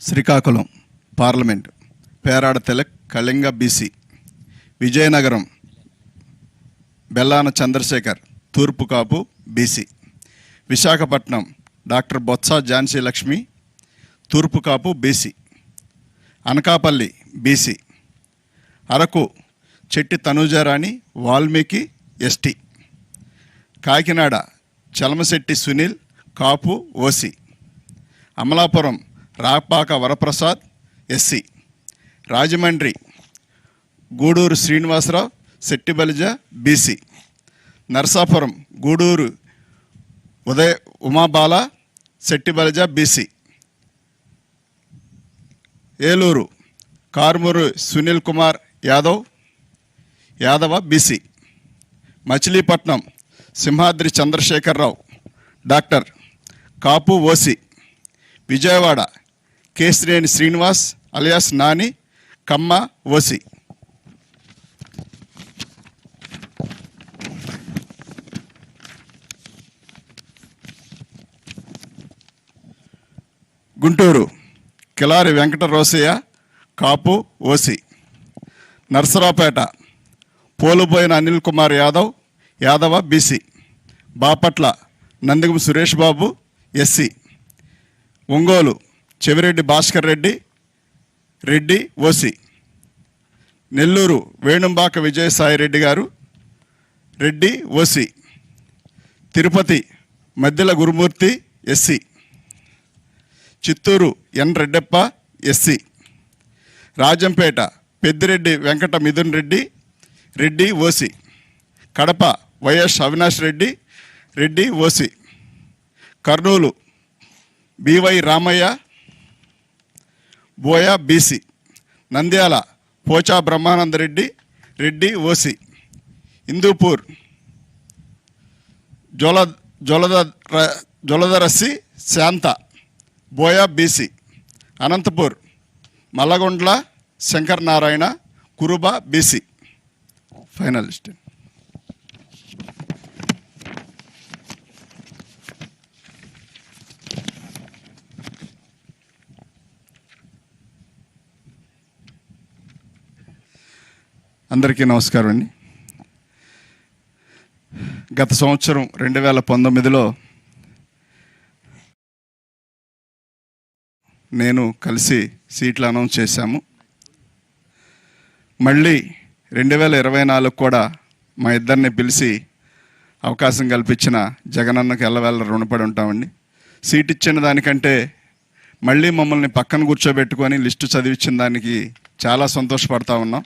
Srikakulam parliament Perada Tilak Kalinga BC Vizianagaram Bellana Chandrasekhar తూర్పు Kapu BC Visakhapatnam doctor Botsa Jhansi Lakshmi తూర్పు Kapu BC Anakapalli BC Araku Chetti Tanujarani Valmiki ST Kakinada Chalamasetti Sunil Kapu OC Amalapuram Rapaka Varaprasad SC. Rajahmundry Guduru Srinivasarao Settibalija BC. Narasapuram Guduru Udaya Umabala Settibalija BC. Eluru Karumuru Sunil Kumar Yadav Yadava BC. Machilipatnam Simhadri Chandrasekhararao doctor Kapu OC. Vijayawada Kesineni Srinivas alias Nani Kamma OC Guntur Kilari Venkata Rosaiah Kapu OC Narasaraopet Poluboina Anil Kumar Yadav Yadava BC. Bapatla Nandigam Suresh Babu SC. Ongole Chevireddy Bhaskar Reddy Reddy OC. Nellore Venumbaka Vijayasaireddy గారు Reddy OC. Tirupati Maddila Gurumoorthy SC. Chittoor N Reddeppa SC. Rajampet Peddireddy Venkata Mithun Reddy Reddy OC. Kadapa YS Avinash Reddy Reddy OC. Kurnool BY Ramaiah Boya BC Nandyal Pocha Brahmananda Reddy Reddy OC Hindupur Jola Jolada Joladarasi Shanta Boya BC Anantapur Malagundla Shankar Narayana Kuruba BC. Finalist అందరికీ నమస్కారం అండి. గత సంవత్సరం రెండు వేల పంతొమ్మిదిలో నేను కలిసి సీట్లు అనౌన్స్ చేశాము. మళ్ళీ రెండు వేల ఇరవై నాలుగు కూడా మా ఇద్దరిని పిలిచి అవకాశం కల్పించిన జగనన్నకు ఎల్లవేళ రుణపడి ఉంటామండి. సీట్ ఇచ్చిన దానికంటే మళ్ళీ మమ్మల్ని పక్కన కూర్చోబెట్టుకొని లిస్టు చదివించిన దానికి చాలా సంతోషపడతా ఉన్నాం.